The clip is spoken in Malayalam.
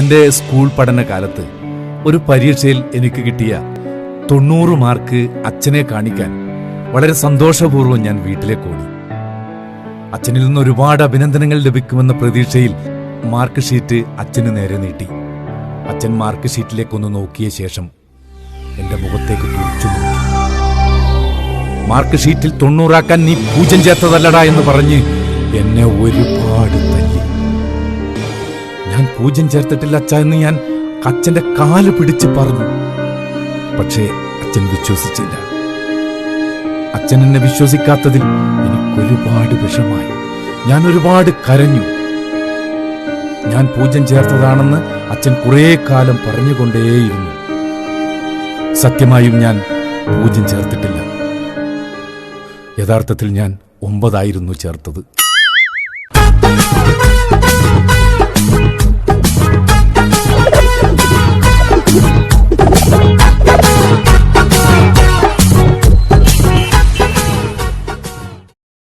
എന്റെ സ്കൂൾ പഠനകാലത്ത് ഒരു പരീക്ഷയിൽ എനിക്ക് കിട്ടിയ തൊണ്ണൂറ് മാർക്ക് അച്ഛനെ കാണിക്കാൻ വളരെ സന്തോഷപൂർവം ഞാൻ വീട്ടിലേക്ക് ഓടി. അച്ഛനിൽ നിന്ന് ഒരുപാട് അഭിനന്ദനങ്ങൾ ലഭിക്കുമെന്ന പ്രതീക്ഷയിൽ മാർക്ക് ഷീറ്റ് അച്ഛന് നേരെ നീട്ടി. അച്ഛൻ മാർക്ക് ഷീറ്റിലേക്കൊന്ന് നോക്കിയ ശേഷം എന്റെ മുഖത്തേക്ക് തുറച്ചു നോക്കി. മാർക്ക് ഷീറ്റിൽ തൊണ്ണൂറാക്കാൻ നീ പൂജ്യം ചേർത്തതല്ലടാ എന്ന് പറഞ്ഞ് എന്നെ ഒരുപാട് തല്ലി. പൂജ്യം ചേർത്തിട്ടില്ല അച്ഛ എന്ന് ഞാൻ അച്ഛന്റെ കാൽ പിടിച്ച് പറഞ്ഞു. പക്ഷേ അച്ഛൻ വിശ്വസിച്ചില്ല. അച്ഛൻ എന്നെ വിശ്വസിക്കാത്തതിൽ എനിക്കൊരുപാട് വിഷമായി. ഞാൻ ഒരുപാട് കരഞ്ഞു. ഞാൻ പൂജ്യം ചേർത്തതാണെന്ന് അച്ഛൻ കുറേ കാലം പറഞ്ഞുകൊണ്ടേയിരുന്നു. സത്യമായും ഞാൻ പൂജ്യം ചേർത്തിട്ടില്ല. യഥാർത്ഥത്തിൽ ഞാൻ ഒമ്പതായിരുന്നു ചേർത്തത്.